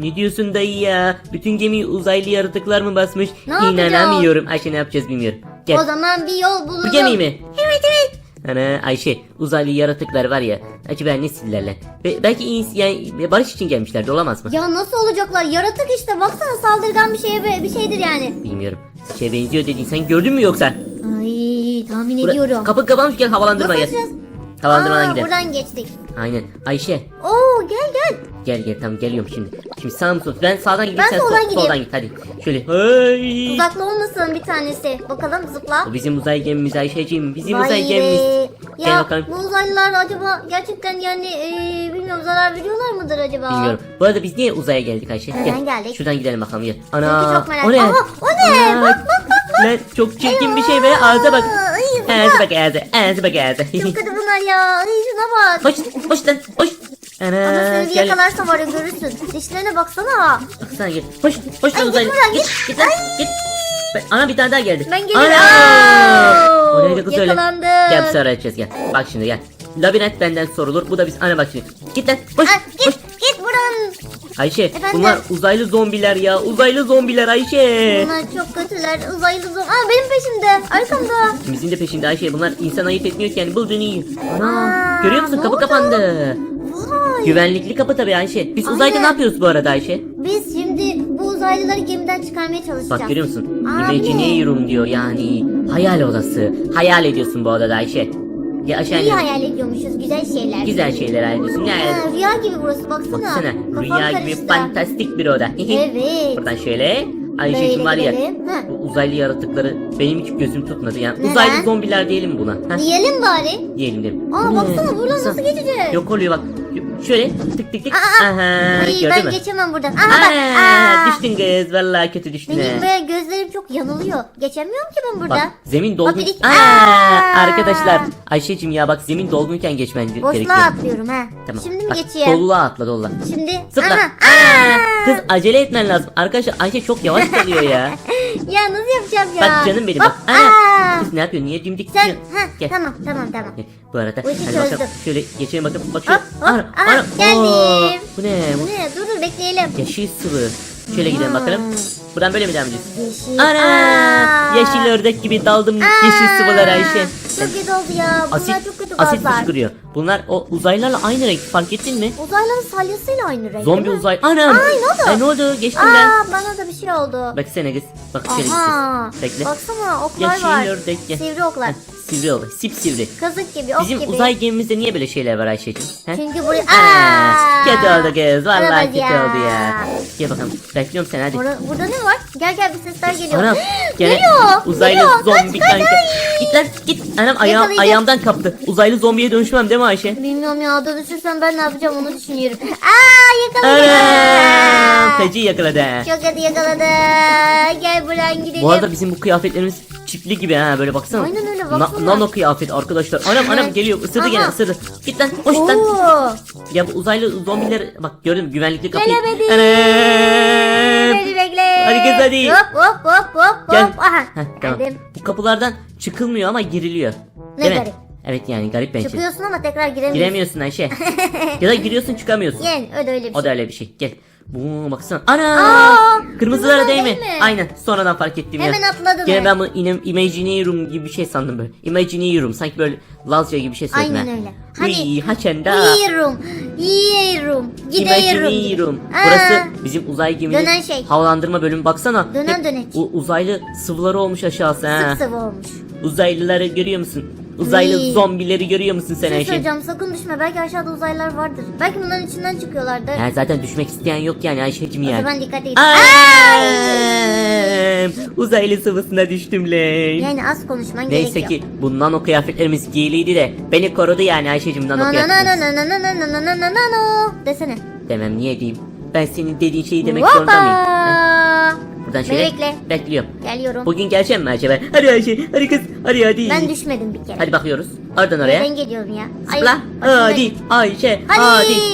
Ne diyorsun dayı ya? Bütün gemiyi uzaylı yaratıklar mı basmış? Ne? İnanamıyorum. Ayşe ne yapacağız bilmiyorum. Gel. O zaman bir yol bulalım. Bu gemi mi? Evet evet. Ana Ayşe uzaylı yaratıklar var ya. Acaba ne sillerler? Ve belki ins- yani barış için gelmişlerdi olamaz mı? Ya nasıl olacaklar? Yaratık işte baksana saldırgan bir şeye be- bir şeydir yani. Bilmiyorum. Şeye benziyor dedin sen gördün mü yoksa? Ay tahmin Bura- ediyorum. kapı kapanmış gel havalandırma Nasıl gel. Havalandırmadan Aa, gidelim. Buradan geçtik. Aynen. Ayşe Oo gel gel. Gel gel tamam geliyorum şimdi. Şimdi sağ mı sol? Ben sağdan gideyim Ben sen soldan sol- gideyim. soldan git hadi. Şöyle. Hey. Uzaklı olmasın bir tanesi. Bakalım zıpla. O bizim uzay gemimiz Ayşe'cim. Bizim Vay uzay be. gemimiz. Gel Ya bakalım. bu uzaylılar acaba gerçekten yani eee, bilmiyorum zarar veriyorlar mıdır acaba? Bilmiyorum. Bu arada biz niye uzaya geldik Ayşe? Neden geldik? Şuradan gidelim bakalım gel. Çünkü Ana. çok merak O ne? Aha, o ne? Ana. Bak bak bak. Lan çok çirkin bir şey be. Ağza bak. Ay, bu Ağza da- bak ağza. Ağza bak ağza. Çok kötü bunlar ya. Ay şuna bak. Hoş, hoş lan, hoş. Ana, Ama seni bir gel. yakalarsa var ya görürsün. Dişlerine baksana. Baksana gel. Hoş, hoş Ay, git uzaylı. buradan, Git, git. git lan, git. Ana bir tane daha geldi. Ben geliyorum. Ana! Aa! O neydi kız öyle? Yakalandım. Gel bir sonra açacağız gel. Bak şimdi gel. Labirent benden sorulur. Bu da biz. Ana bak şimdi. Git lan. Hoş, Ay, hoş. git git buradan. Ayşe Efendim? bunlar uzaylı zombiler ya. Uzaylı zombiler Ayşe. Bunlar çok kötüler. Uzaylı zor. Aa benim peşimde. Arkamda. İkimizin de peşinde Ayşe. Bunlar insan ayıp etmiyor ki yani. Bulduğunu yiyor. Ana. Görüyor musun? ne Kapı oldu? kapandı. Vay. Güvenlikli kapı tabii Ayşe. Biz Aynen. uzayda ne yapıyoruz bu arada Ayşe? Biz şimdi bu uzaylıları gemiden çıkarmaya çalışacağız. Bak görüyor musun? Aa, Imagineering diyor yani. Hayal odası. Hayal ediyorsun bu odada Ayşe. Ya aşağı İyi hayal ediyormuşuz. Güzel şeyler. Güzel şeyler hayal ediyorsun. Ne hayal Ha, rüya gibi burası baksana. Baksana Kafam rüya gibi karıştı. fantastik bir oda. Evet. Buradan şöyle. Ayşe'cim Böyle var ya gidelim. Ha. bu uzaylı yaratıkları benim hiç gözüm tutmadı. Yani Neden? uzaylı zombiler diyelim buna. Heh, Diyelim bari. diyelim diyelim. Aa baksana buradan nasıl geçeceğiz? Yok oluyor bak. Şöyle tık tık tık. Aa, Aha Ay, gördün ben mü? geçemem buradan. Aha bak. Aa, Aa. düştün kız vallahi kötü düştün. Benim he. böyle gözlerim çok yanılıyor. Geçemiyorum ki ben burada. Bak zemin dolgun. Bak, bir- Aa, Aa. arkadaşlar Ayşe'cim ya bak zemin dolgunken geçmen Boşluğa gerekiyor. atlıyorum ha. Tamam. Şimdi mi Bak, geçeyim? Doluluğa atla doluluğa. Şimdi. Zıpla. Aha. Aa, Aa. kız acele etmen lazım. Arkadaşlar Ayşe çok yavaş kalıyor ya. Ya nasıl yapacağım ya? bak canım benim Hop. bak. Aa. Aa. Kız ne yapıyorsun? Niye dimdik Sen gidiyorsun? ha Gel. tamam tamam tamam. Bu arada Bu işi hadi bakalım. çözdüm. Şöyle geçelim bakalım. Bak şöyle. Hop, hop. Ana, Aha, ana. geldim. Oo, Bu ne? Bu ne? Dur dur bekleyelim. yeşil sıvı. Şöyle gidelim bakalım. Buradan böyle mi devam ediyoruz? Yeşil. Ana! Aa. Yeşil ördek gibi daldım yeşil sıvılar Ayşe. Çok kötü oldu ya. Bunlar Asit, çok kötü asit gazlar. fışkırıyor. Bunlar o uzaylılarla aynı renk fark ettin mi? Uzayların salyasıyla aynı renk Zombi uzay. Anam. Ay, ne oldu? Ay ne oldu? Geçtim ben. Aa bana da bir şey oldu. Baksana kız. Bak Aha. gideceğiz. Bekle. Baksana oklar Yeşil var. gel. Sivri oklar. Heh, Sivri ol. Sip sivri. Kazık gibi ok Bizim gibi. uzay gemimizde niye böyle şeyler var Ayşe'cim? Çünkü buraya... Aa, Aa. kötü oldu kız. Vallahi kötü ya. oldu ya. Gel bakalım. Bekliyorum seni hadi. Burada, burada ne var? Gel gel bir sesler geliyor. Anam Geliyor. uzaylı geliyor. zombi kaç, kanka. kaç, Git lan git. Anam Yakalayacak. ayağımdan kaptı. Uzaylı zombiye dönüşmem değil mi Ayşe? Bilmiyorum ya dönüşürsem ben ne yapacağım onu düşünüyorum. Aa yakaladı. Anam feci yakaladı. Çok hadi yakaladı. Gel buradan gidelim. Bu arada bizim bu kıyafetlerimiz çiftli gibi ha böyle baksana. Aynen öyle, Na- baksana. nano kıyafet arkadaşlar. Anam anam Evet. geliyor ısırdı Aha. gene ısırdı. Git lan hoş lan. Oo. Ya bu uzaylı zombiler bak gördün mü güvenlikli kapıyı. Gelemedim. Anam. Kız, hadi. Hop hop hop hop Gel. hop. Aha. Heh, tamam. Geldim. Bu kapılardan çıkılmıyor ama giriliyor. Ne Değil mi? garip. Evet yani garip bence. Çıkıyorsun ama tekrar giremiyorsun. Giremiyorsun Ayşe. ya da giriyorsun çıkamıyorsun. Yen öyle öyle bir O şey. da öyle bir şey. Gel. Bu baksana. Ana! Aa, Kırmızılara kırmızılara değil mi? değil? Aynen. Sonradan fark ettim ya. Hemen atladın Gene ben bu inem- Imagineering gibi bir şey sandım böyle. Imagineering sanki böyle Lazca gibi bir şey söyledim Aynen ha. öyle. Hani- Uy, haçenda. Yiyorum. Gidiyorum. Imagineering. Aa, Burası bizim uzay geminin Dönen şey. havalandırma bölümü baksana. Dönen Hep döneç. u- uzaylı sıvıları olmuş aşağısı ha. Sık sıvı olmuş. Uzaylıları görüyor musun? Uzaylı Uy. zombileri görüyor musun sen Bir şey Ayşe? söyleyeceğim sakın düşme. Belki aşağıda uzaylılar vardır. Belki bunların içinden çıkıyorlardır. Ya zaten düşmek isteyen yok yani Ayşe'cim O yani. zaman dikkat edin. Ay! Ay! Uzaylı sıvısına düştüm lan. Yani az konuşman Neyse gerekiyor. ki bu nano kıyafetlerimiz giyiliydi de beni korudu yani Ayşe'cim nano Na na na kıyafetlerimiz. na na na na na na na na na desene. Demem niye diyeyim. Ben senin dediğin şeyi demek zorunda mıyım? Buradan şöyle bekle. bekliyorum. Geliyorum. Bugün geleceğim mi acaba? Hadi Ayşe, hadi kız, hadi hadi. Ben düşmedim bir kere. Hadi bakıyoruz. Oradan oraya. Nereden geliyorum ya? Zıpla. başımda- Hadi Ayşe, Hadi.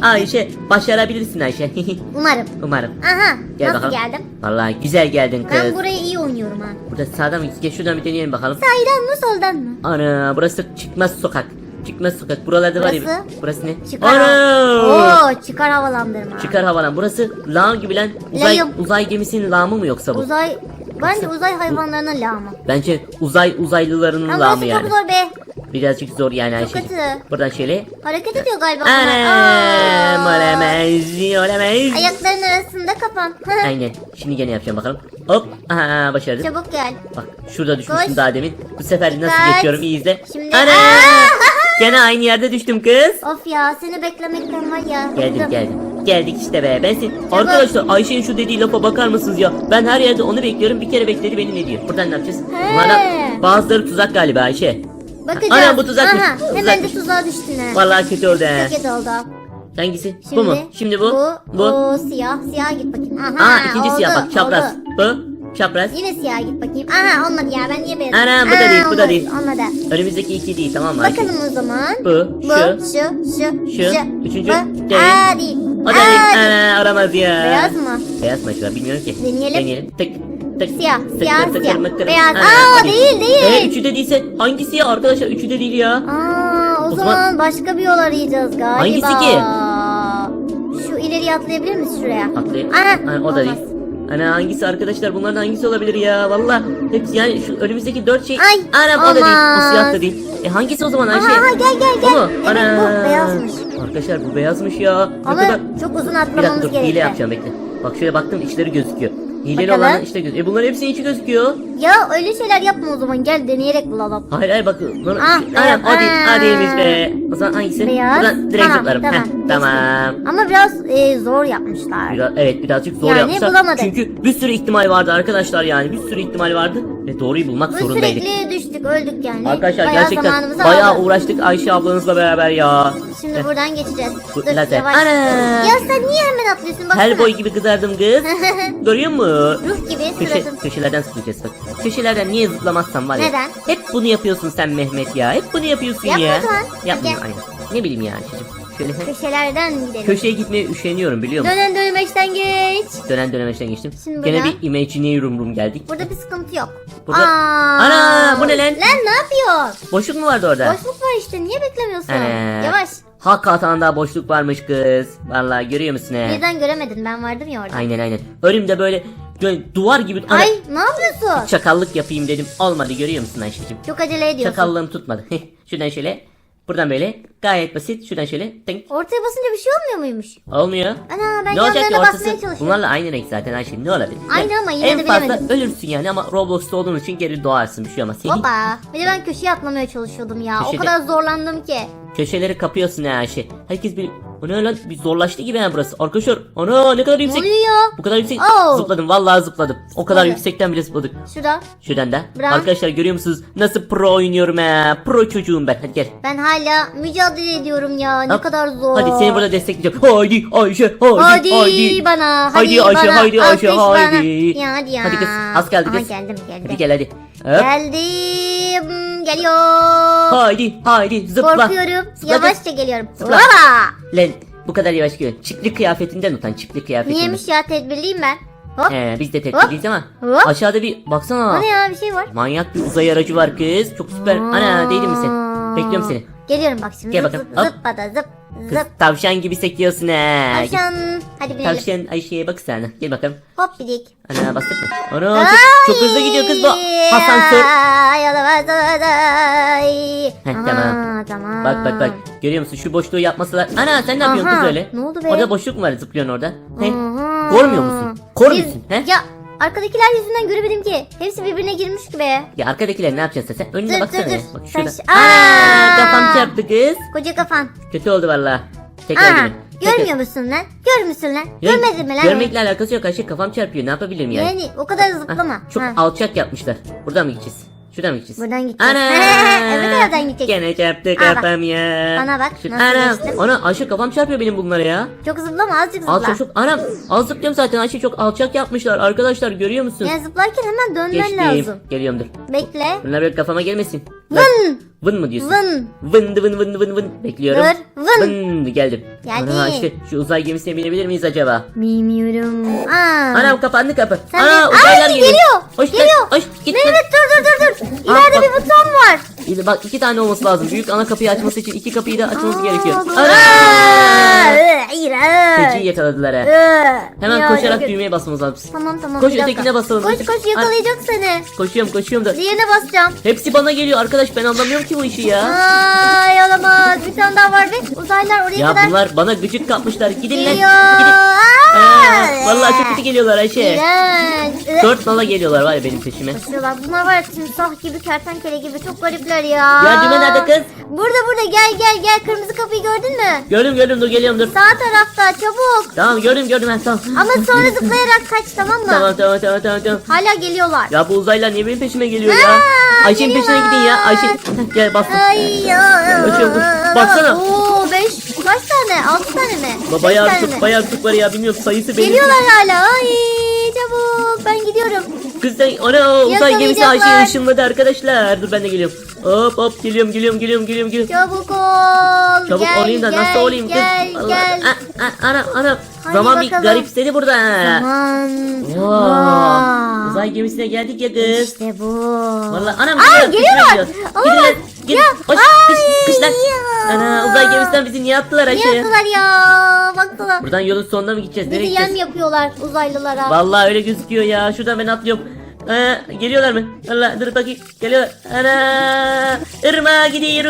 hadi Ayşe. Başarabilirsin Ayşe. Umarım. Umarım. Aha. Gel nasıl bakalım. geldim? Vallahi güzel geldin kız. Ben burayı iyi oynuyorum ha. Burada sağdan mı? Gel şuradan bir deneyelim bakalım. Sağdan mı soldan mı? Ana burası çıkmaz sokak. Çıkmaz sokak. Buralarda var ya. Burası? Burası ne? Çıkar. Ana! Oo, çıkar havalandırma. Çıkar havalan. Burası lağım gibi lan. Uzay, Layım. uzay gemisinin lağımı mı yoksa bu? Uzay bence uzay hayvanlarının lağımı. Bence uzay uzaylılarının Ama lağımı yani. çok zor be. Birazcık zor yani Çok Ayşe. kötü. Buradan şöyle. Hareket ediyor galiba. bunlar. Anam Aa. olamaz olamaz. Ayakların arasında kapan. Aynen. Şimdi gene yapacağım bakalım. Hop. Aha başardım. Çabuk gel. Bak şurada düşmüştüm Koş. daha demin. Bu sefer nasıl Dikkat. geçiyorum iyi izle. Şimdi- Ana! Aa! Gene aynı yerde düştüm kız. Of ya seni beklemekten var ya. Geldik bıktım. geldik. Geldik işte be. Ben sen... Arkadaşlar Ayşe'nin şu dediği lafa bakar mısınız ya? Ben her yerde onu bekliyorum. Bir kere bekledi beni ne diyor? Buradan ne yapacağız? He. Bunlardan bazıları tuzak galiba Ayşe. Bakacağız. Anam, bu tuzakmış. Aha, hemen de Tuzakmış. tuzağa düştün ha. Vallahi kötü oldu he. Kötü oldu. Hangisi? Şimdi, bu mu? Şimdi bu. Bu. Bu siyah. Siyah git bakayım. Aha, Aa ikinci siyah oldu, bak çapraz. oldu. Bu. Çapraz. Yine siyah git bakayım. Aha olmadı ya ben niye beyaz? Anam, bu da değil, bu da değil. Olmadı. Önümüzdeki iki değil tamam mı? Bakalım o zaman. Bu, Bu, şu, şu, şu, şu, üçüncü, Bu. değil. Aa değil. O da Aa, değil. Ana aramaz ya. Beyaz mı? Beyaz mı acaba bilmiyorum ki. Deneyelim. Deneyelim. Tık tık. Siyah, tık, siyah, tık, tık, siyah. Beyaz. Ana, Aa, o değil, değil. Ee, üçü de değilse hangisi ya arkadaşlar? Üçü de değil ya. Aa, o, O zaman, zaman- başka bir yol arayacağız galiba. Hangisi ki? Şu ileriye atlayabilir miyiz şuraya? Atlayayım. Aha, Ana, o da olmaz. değil. Ana hangisi arkadaşlar? Bunlardan hangisi olabilir ya? Valla hepsi yani şu önümüzdeki dört şey. Ay, Anam o da değil. O siyah da değil. E hangisi o zaman Ayşe? Aha, aha, gel gel Bu gel. mu? Evet Ana. bu beyazmış. Arkadaşlar bu beyazmış ya. Ne Ama kadar- çok uzun Bir dakika atlamamız dur hile gerekli. yapacağım bekle. Bak şöyle baktım içleri gözüküyor. Hileli Bakalım. olan işte gözüküyor. E bunların hepsinin içi gözüküyor. Ya öyle şeyler yapma o zaman gel deneyerek bulalım. Hayır hayır bak. Bunu, Ah, o değil. ah. Değilmiş be. O zaman hangisi? Beyaz. Buradan direkt Tamam, zıplarım. tamam, Heh, tamam. Ama biraz e, zor yapmışlar. Biraz, evet birazcık zor Yani yapmışlar. bulamadık. Çünkü bir sürü ihtimal vardı arkadaşlar yani. Bir sürü ihtimal vardı. Ve doğruyu bulmak Ve zorundaydık. sürekli düştük öldük yani. Arkadaşlar Bayağı gerçekten bayağı aldı. uğraştık Ayşe ablanızla beraber ya. Şimdi buradan geçeceğiz. Bu Dur lazer. Ana! Ya sen niye hemen atlıyorsun baksana. Her boy gibi kızardım kız. Görüyor musun? Ruh gibi Köşe, suratın. köşelerden zıplayacağız bak. Köşelerden niye zıplamazsan var ya. Neden? Hep bunu yapıyorsun sen Mehmet ya. Hep bunu yapıyorsun ya. o zaman. Yapmıyor Hadi. aynen. Ne bileyim ya Ayşe'cim. Şöyle he- Köşelerden gidelim. köşeye gitmeye üşeniyorum biliyor musun? Dönen dönmeşten geç. Dönen dönemeçten geçtim. Şimdi Gene buradan. bir Imagineering room geldik. Burada bir sıkıntı yok. Burada- Aa. Ana, bu ne lan? Lan ne yapıyorsun? Boşluk mu vardı orada? Boşluk var işte niye beklemiyorsun? Ana. Yavaş. Hakikaten daha boşluk varmış kız. Vallahi görüyor musun he? Birden göremedin ben vardım ya orada. Aynen aynen. Önümde böyle, böyle duvar gibi Ana, Ay ne yapıyorsun? çakallık yapayım dedim. Olmadı görüyor musun Ayşe'cim? Çok acele ediyorsun. Çakallığım tutmadı. Şuradan şöyle. Buradan böyle. Gayet basit. Şuradan şöyle. Tink. Ortaya basınca bir şey olmuyor muymuş? Olmuyor. Ana ben ne olacak ki ortası? basmaya çalışıyorum. Bunlarla aynı renk zaten Ayşe. Ne olabilir? Aynı ama yine en de fazla bilemedim. ölürsün yani ama Roblox'ta olduğun için geri doğarsın. Bir şey olmaz. Hoppa. Bir de ben köşeye atlamaya çalışıyordum ya. Köşede- O kadar zorlandım ki. Köşeleri kapıyorsun ha Ayşe. Herkes bir... O ne lan? Bir zorlaştı gibi ha burası. Arkadaşlar. Ana ne kadar yüksek. oluyor? Bu kadar yüksek. Oh. Zıpladım. Vallahi zıpladım. O kadar Zıpladı. yüksekten bile zıpladık. Şurada. Şuradan da. Bırak. Arkadaşlar görüyor musunuz? Nasıl pro oynuyorum ha? Pro çocuğum ben. Hadi gel. Ben hala mücadele ediyorum ya. Ne Hop. kadar zor. Hadi seni burada destekleyeceğim. Haydi Ayşe. Haydi. Hadi, Haydi. bana. Hadi, Haydi Ayşe, haydi Ayşe, alkış bana. haydi. Ya hadi ya. Hadi kız, az Aha, kız. geldim geldim. Hadi gel hadi. Hop. Geldim. Geliyor. Haydi haydi zıpla. Korkuyorum. Zıpla. Yavaşça geliyorum. Zıpla. Hoppa. Lan bu kadar yavaş gidiyorsun. Çiftlik kıyafetinden utan çiftlik kıyafetinden. Niyeymiş ya tedbirliyim ben. Hop. He biz de tepkiliyiz ama. Hop. Aşağıda bir baksana. O ne ya bir şey var. Manyak bir uzay aracı var kız. Çok süper. Ana değdin mi sen? Bekliyorum seni. Geliyorum bak şimdi. Gel bakalım. Zıp, zıpla da zıp. Kız Zıp. tavşan gibi sekiyorsun he. Tavşan. Hadi binelim. Tavşan Ayşe'ye bak sen. Gel bakalım. Hop bidik. Ana bastık. Ana çok, çok hızlı gidiyor kız bu. Asansör. Ay, olamaz, olamaz. Heh, Aha, tamam. tamam. Bak bak bak. Görüyor musun şu boşluğu yapmasalar. Ana sen ne yapıyorsun Aha, kız öyle? ne oldu be? Orada boşluk mu var zıplıyorsun orada? He? Aha. Kormuyor musun? Kor Biz- musun? He? Ya arkadakiler yüzünden göremedim ki. Hepsi birbirine girmiş gibi. Ya arkadakiler ne yapacaksın sen? Önüne Dur, baksana dur, ya. dur. Bak Sen şurada. şu- Aa, Aa! kafam çarptı kız. Koca kafan. Kötü oldu valla. Tekrar dene. Tekrar- görmüyor musun lan? Gör müsün lan? Ya, Görmedin mi lan? Görmekle alakası yok Ayşe kafam çarpıyor ne yapabilirim yani? Yani o kadar Ha, zıplama. çok Ha. alçak yapmışlar. Buradan mı gideceğiz? Şuradan mı gideceğiz? Buradan gideceğiz. Ana! Öbür taraftan gidecek. Gene çarptı Aa, bak. kafam ya. Bana bak, Şu- nasıl Ana, geçtim? ana Ayşe kafam çarpıyor benim bunlara ya. Çok zıplama azıcık zıpla. Alçak çok anam az zıplıyorum zaten Ayşe çok alçak yapmışlar arkadaşlar görüyor musun? Yani zıplarken hemen dönmen Geçtim. lazım. Geliyorum dur. Bekle. Bunlar böyle kafama gelmesin. Vın. Vın mı diyorsun? Vın. Vın vın vın vın vın. Bekliyorum. Dur, vın. Vın geldim. Geldi. Ana işte şu uzay gemisine binebilir miyiz acaba? Bilmiyorum. Aa. Anam kapandı kapı. Sen Ana uzaylar Ay, geliyor. geliyor, Hoş geliyor. Hoş git. Mehmet dur dur dur dur. Aa, İleride bak. bir buton var. İyi, Bak iki tane olması lazım. Büyük ana kapıyı açması için iki kapıyı da açmamız gerekiyor. Ana! İğrenç. Yakaladılar. Iı. Hemen Ya, koşarak yok. düğmeye basmamız lazım. Tamam tamam. Koş, bir dakika. ötekine basalım. Koş koş yakalayacak seni. Koşuyorum koşuyorum da. Diğerine basacağım. Hepsi bana geliyor arkadaş ben anlamıyorum ki bu işi ya. Ay olamaz. Bir tane daha var ve uzaylılar oraya Ya kadar bunlar bana gıcık kapmışlar. Gidin lan. geliyor. Gidin. Aa! Vallahi çok kötü geliyorlar Ayşe. İğrenç. Dört nala geliyorlar var ya benim peşime. Koşuyorlar. Bunlar var ya timsah gibi kertenkele gibi çok garipler ya. Yardıma nerede kız? Burada burada gel gel gel kırmızı kapıyı gördün mü? Gördüm gördüm dur geliyorum dur. Sağ tarafta çabuk. Tamam gördüm gördüm ben tamam. Ama sonra zıplayarak kaç tamam mı? Tamam tamam tamam tamam tamam. Hala geliyorlar. Ya bu uzaylılar niye benim peşime geliyor ya? Aa, Ayşe'nin peşine gidin ya. Ayşe gel bastım. Ay ya. Baksana. Oo beş kaç tane? Altı tane mi? Ba bayağı tane mi? bayağı çok var ya bilmiyorum sayısı benim. Geliyorlar hala. Ay çabuk ben gidiyorum. Kız sen ana uzay gemisi. Ayşe'yi ışınladı arkadaşlar. Dur ben de geliyorum. Hop hop geliyorum geliyorum geliyorum geliyorum geliyorum. Çabuk ol. Çabuk gel, olayım da gel, nasıl olayım kız? Gel Allah- gel. A- a- ana ana. Hadi Zaman bir bakalım. garipsedi burada. Aman. Wow. Uzay gemisine geldik ya kız. İşte bu. Vallahi anam geliyorlar. Aa. Gidin. ya, Koş, ay, kış, kış lan. ya. Ana uzay gemisinden bizi niye attılar Ne Ayşe? yaptılar ya? Baksana. Buradan yolun sonuna mı gideceğiz? Nereye gideceğiz? yem yapıyorlar uzaylılara. Vallahi öyle gözüküyor ya. Şuradan ben atlıyorum. Geliyorlar mı? Allah dur bakayım. Geliyorlar. Ana! Irmağa gidiyorum.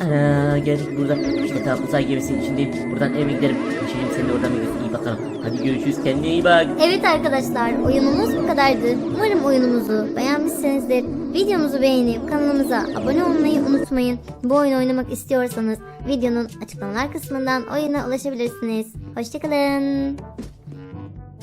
Ana geldik burada. İşte tam uzay gemisinin içindeyim. Buradan eve giderim. Ayşe'cim sen de oradan bir göz. İyi bakalım. Hadi görüşürüz. Kendine iyi bak. Evet arkadaşlar oyunumuz bu kadardı. Umarım oyunumuzu beğenmişsinizdir. Videomuzu beğenip kanalımıza abone olmayı unutmayın. Bu oyunu oynamak istiyorsanız videonun açıklamalar kısmından oyuna ulaşabilirsiniz. Hoşçakalın.